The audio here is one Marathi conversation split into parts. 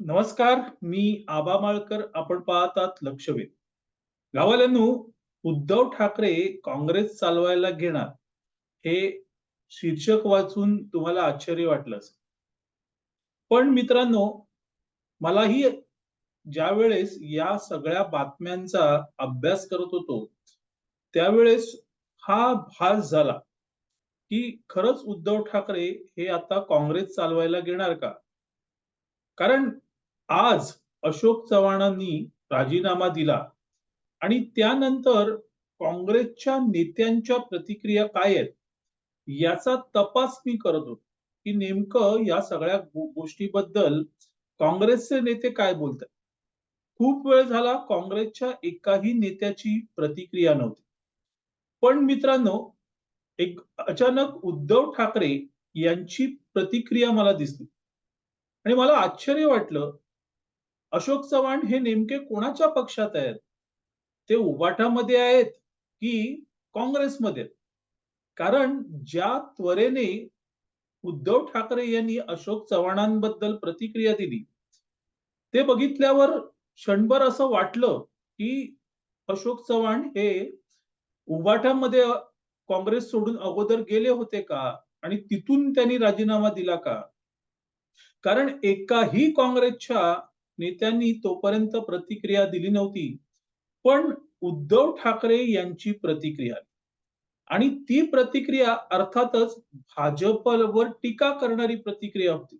नमस्कार मी आबा माळकर आपण पाहतात लक्षवेध. गावाल्यांनो उद्धव ठाकरे काँग्रेस चालवायला घेणार हे शीर्षक वाचून तुम्हाला आश्चर्य वाटलं असेल. पण मित्रांनो मलाही ज्या वेळेस या सगळ्या बातम्यांचा अभ्यास करत होतो त्यावेळेस हा भास झाला की खरंच उद्धव ठाकरे हे आता काँग्रेस चालवायला घेणार का? कारण आज अशोक चव्हाणांनी राजीनामा दिला. आणि त्यानंतर काँग्रेसच्या नेत्यांच्या प्रतिक्रिया काय आहेत? याचा तपास मी करत होतो. की नेमकं या सगळ्या गो- गोष्टीबद्दल काँग्रेसचे नेते काय बोलतात? खूप वेळ झाला काँग्रेसच्या एकाही नेत्याची प्रतिक्रिया नव्हती. पण मित्रांनो एक अचानक उद्धव ठाकरे यांची प्रतिक्रिया मला दिसली. आणि मला आश्चर्य वाटलं अशोक चव्हाण हे नेमके कोणाच्या पक्षात आहेत? ते उबाटामध्ये आहेत की काँग्रेसमध्ये? कारण ज्या त्वरेने उद्धव ठाकरे यांनी अशोक चव्हाणांबद्दल प्रतिक्रिया दिली ते बघितल्यावर क्षणभर असं वाटलं की अशोक चव्हाण हे उबाटामध्ये काँग्रेस सोडून अगोदर गेले होते का? आणि तिथून त्यांनी राजीनामा दिला का? कारण एकाही काँग्रेसच्या नेत्यांनी तोपर्यंत प्रतिक्रिया दिली नव्हती. पण उद्धव ठाकरे यांची प्रतिक्रिया आणि ती प्रतिक्रिया अर्थातच भाजपवर टीका करणारी प्रतिक्रिया होती.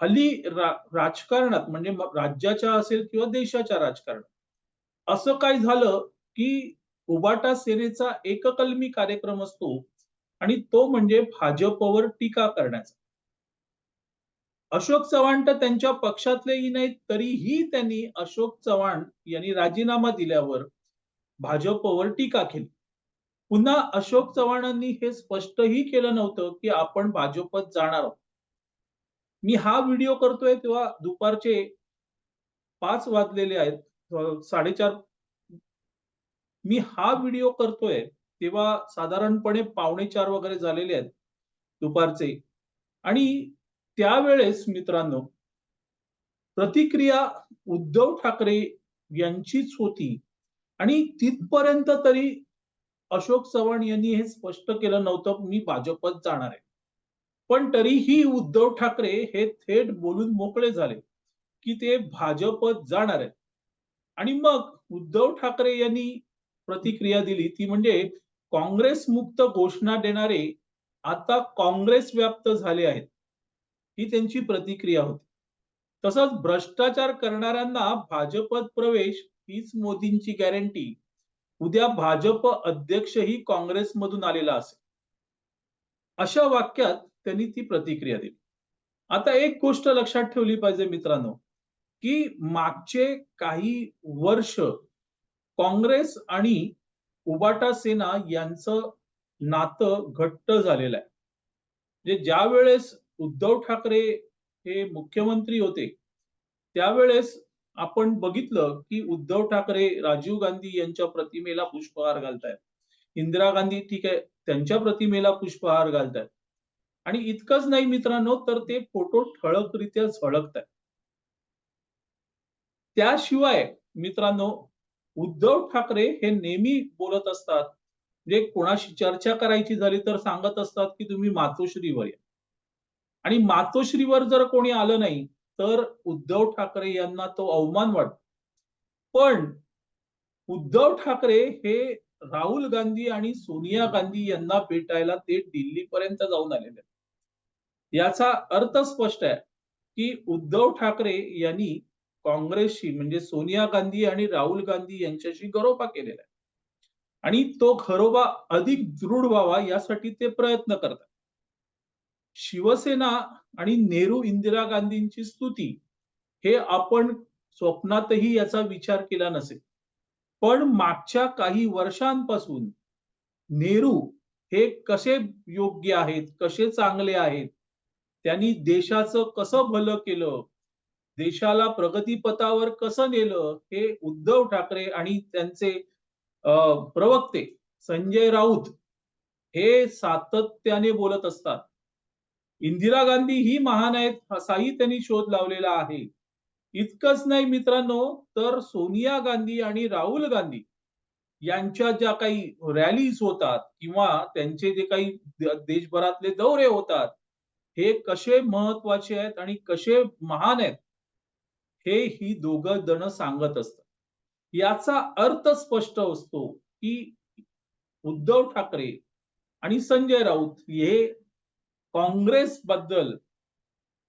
हल्ली रा, राजकारणात म्हणजे राज्याच्या असेल किंवा देशाच्या राजकारणात असं काय झालं की उबाटा सेनेचा एककलमी कार्यक्रम असतो आणि तो म्हणजे भाजपवर टीका करण्याचा. अशोक चव्हाण तर त्यांच्या पक्षातलेही नाहीत तरीही त्यांनी अशोक चव्हाण यांनी राजीनामा दिल्यावर भाजपवर टीका केली. पुन्हा अशोक चव्हाणांनी हे स्पष्टही केलं नव्हतं की आपण भाजपत जाणार आहोत. मी हा व्हिडिओ करतोय तेव्हा दुपारचे पाच वाजलेले आहेत साडेचार. मी हा व्हिडिओ करतोय तेव्हा साधारणपणे पावणे चार वगैरे झालेले आहेत दुपारचे. आणि त्यावेळेस मित्रांनो प्रतिक्रिया उद्धव ठाकरे यांचीच होती. आणि तिथपर्यंत तरी अशोक चव्हाण यांनी हे स्पष्ट केलं नव्हतं मी भाजपत जाणार आहे. पण तरीही उद्धव ठाकरे हे थेट बोलून मोकळे झाले की ते भाजपत जाणार आहेत. आणि मग उद्धव ठाकरे यांनी प्रतिक्रिया दिली ती म्हणजे काँग्रेस मुक्त घोषणा देणारे आता काँग्रेस व्याप्त झाले आहेत. ही त्यांची प्रतिक्रिया होती. तसंच भ्रष्टाचार करणाऱ्यांना भाजपत प्रवेश हीच मोदींची गॅरंटी उद्या भाजप अध्यक्षही काँग्रेसमधून आलेला असेल. अशा वाक्यात त्यांनी ती प्रतिक्रिया दिली. आता एक गोष्ट लक्षात ठेवली पाहिजे मित्रांनो की मागचे काही वर्ष काँग्रेस आणि उबाटा सेना यांचं नातं घट्ट झालेलं आहे. म्हणजे ज्या वेळेस उद्धव ठाकरे हे मुख्यमंत्री होते. त्यावेळेस आपण बघितलं की उद्धव ठाकरे राजीव गांधी यांच्या प्रतिमेला पुष्पहार घालतायत. इंदिरा गांधी ठीक आहे त्यांच्या प्रतिमेला पुष्पहार घालतायत. आणि इतकंच नाही मित्रांनो तर ते फोटो ठळकरित्या झळकतायत. त्याशिवाय मित्रांनो उद्धव ठाकरे हे नेहमी बोलत असतात. जे कोणाशी चर्चा करायची झाली तर सांगत असतात की तुम्ही मातोश्रीवर या आणि मातोश्रीवर जर कोणी आलं नाही तर उद्धव ठाकरे यांना तो अवमान वाटतो. पण उद्धव ठाकरे हे राहुल गांधी आणि सोनिया गांधी यांना भेटायला ते दिल्लीपर्यंत जाऊन आलेले याचा अर्थ स्पष्ट आहे की उद्धव ठाकरे यांनी काँग्रेसशी म्हणजे सोनिया गांधी आणि राहुल गांधी यांच्याशी गरोबा केलेला आहे. आणि तो घरोबा अधिक दृढ व्हावा यासाठी ते प्रयत्न करतात. शिवसेना आणि नेहरू इंदिरा गांधींची स्तुती हे आपण स्वप्नातही याचा विचार केला नसेल. पण मागच्या काही वर्षांपासून नेहरू हे कसे योग्य आहेत कसे चांगले आहेत त्यांनी देशाचं कसं भलं केलं देशाला प्रगतीपथावर कसं नेलं हे उद्धव ठाकरे आणि त्यांचे प्रवक्ते संजय राऊत हे सातत्याने बोलत असतात. इंदिरा गांधी ही महान आहेत असाही त्यांनी शोध लावलेला आहे. इतकंच नाही मित्रांनो तर सोनिया गांधी आणि राहुल गांधी यांच्या ज्या काही रॅलीज होतात किंवा त्यांचे जे काही देशभरातले दौरे होतात हे कसे महत्त्वाचे आहेत आणि कसे महान आहेत हे ही दोघं जण सांगत असतात. याचा अर्थ स्पष्ट असतो की उद्धव ठाकरे आणि संजय राऊत हे काँग्रेस बद्दल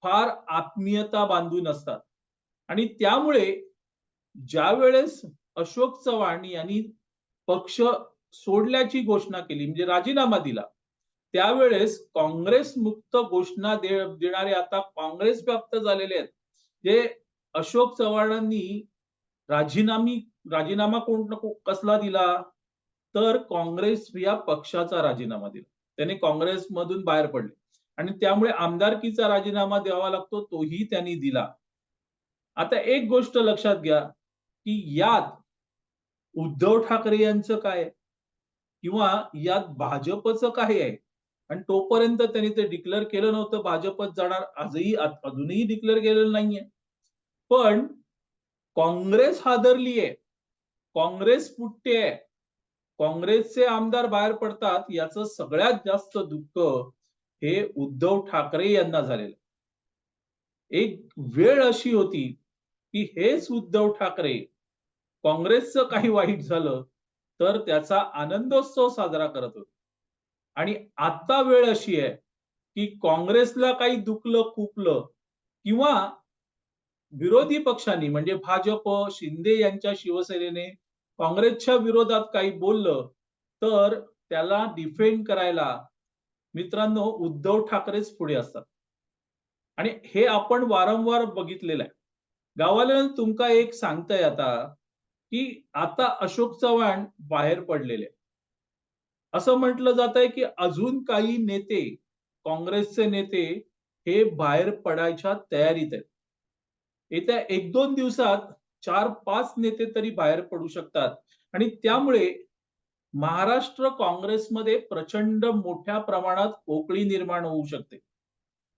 फार आत्मीयता बांधून असतात. आणि त्यामुळे ज्या वेळेस अशोक चव्हाण यांनी पक्ष सोडल्याची घोषणा केली म्हणजे राजीनामा दिला त्यावेळेस काँग्रेस मुक्त घोषणा दे देणारे आता काँग्रेस व्याप्त झालेले आहेत. जे अशोक चव्हाणांनी राजीनामी राजीनामा कोण कसला दिला? तर काँग्रेस या पक्षाचा राजीनामा दिला. त्याने काँग्रेसमधून बाहेर पडले. आणि त्यामुळे आमदारकीचा राजीनामा द्यावा लागतो तोही त्यांनी दिला. आता एक गोष्ट लक्षात घ्या की यात उद्धव ठाकरे यांचं काय? किंवा यात भाजपचं काय आहे? आणि तोपर्यंत त्यांनी ते डिक्लेअर केलं नव्हतं भाजपत जाणार. आजही अजूनही डिक्लेअर केलेलं नाहीये. पण काँग्रेस हादरली आहे. काँग्रेस फुटते आहे. काँग्रेसचे आमदार बाहेर पडतात याचं सगळ्यात जास्त दुःख हे उद्धव ठाकरे यांना झालेलं एक वेळ अशी होती की हेच उद्धव ठाकरे काँग्रेसचं काही वाईट झालं तर त्याचा आनंदोत्सव साजरा करत होते. आणि आता वेळ अशी आहे की काँग्रेसला काही दुखलं खुपलं किंवा विरोधी पक्षांनी म्हणजे भाजप शिंदे यांच्या शिवसेनेने काँग्रेसच्या विरोधात काही बोललं तर त्याला डिफेंड करायला मित्रांनो उद्धव ठाकरेच पुढे असतात. आणि हे आपण वारंवार बघितलेलं आहे. गावाला तुमका एक सांगताय आता की आता अशोक चव्हाण बाहेर पडलेले आहे. असं म्हटलं जात आहे की अजून काही नेते काँग्रेसचे नेते हे बाहेर पडायच्या तयारीत आहेत. येत्या एक दोन दिवसात चार पाच नेते तरी बाहेर पडू शकतात. आणि त्यामुळे महाराष्ट्र काँग्रेसमध्ये प्रचंड मोठ्या प्रमाणात पोकळी निर्माण होऊ शकते.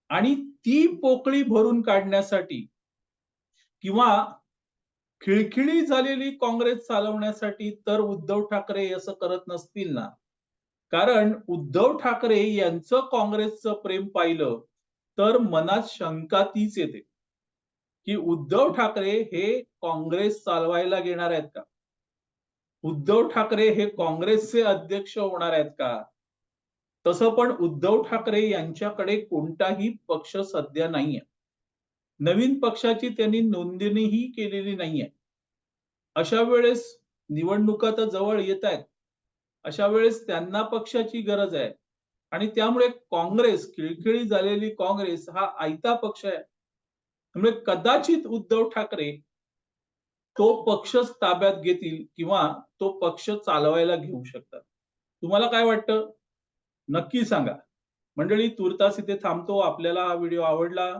आणि ती पोकळी भरून काढण्यासाठी किंवा खिळखिळी झालेली काँग्रेस चालवण्यासाठी तर उद्धव ठाकरे असं करत नसतील ना? कारण उद्धव ठाकरे यांचं काँग्रेसचं प्रेम पाहिलं तर मनात शंका तीच येते की उद्धव ठाकरे हे काँग्रेस चालवायला घेणार आहेत का? उद्धव ठाकरे हे काँग्रेसचे अध्यक्ष होणार आहेत का? तसं पण उद्धव ठाकरे यांच्याकडे कोणताही पक्ष सध्या नाहीये. नवीन पक्षाची त्यांनी नोंदणीही केलेली नाहीये. अशा वेळेस निवडणुका तर जवळ येत आहेत. अशा वेळेस त्यांना पक्षाची गरज आहे. आणि त्यामुळे काँग्रेस खिळखिळी झालेली काँग्रेस हा आयता पक्ष आहे. त्यामुळे कदाचित उद्धव ठाकरे तो पक्षच ताब्यात घेतील किंवा तो पक्ष चालवायला घेऊ शकतात. तुम्हाला काय वाटतं? नक्की सांगा. मंडळी तुर्तास इथे थांबतो. आपल्याला हा व्हिडिओ आवडला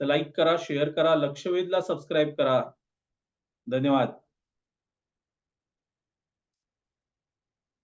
तर लाईक करा शेअर करा लक्षवेधला सबस्क्राईब करा. धन्यवाद.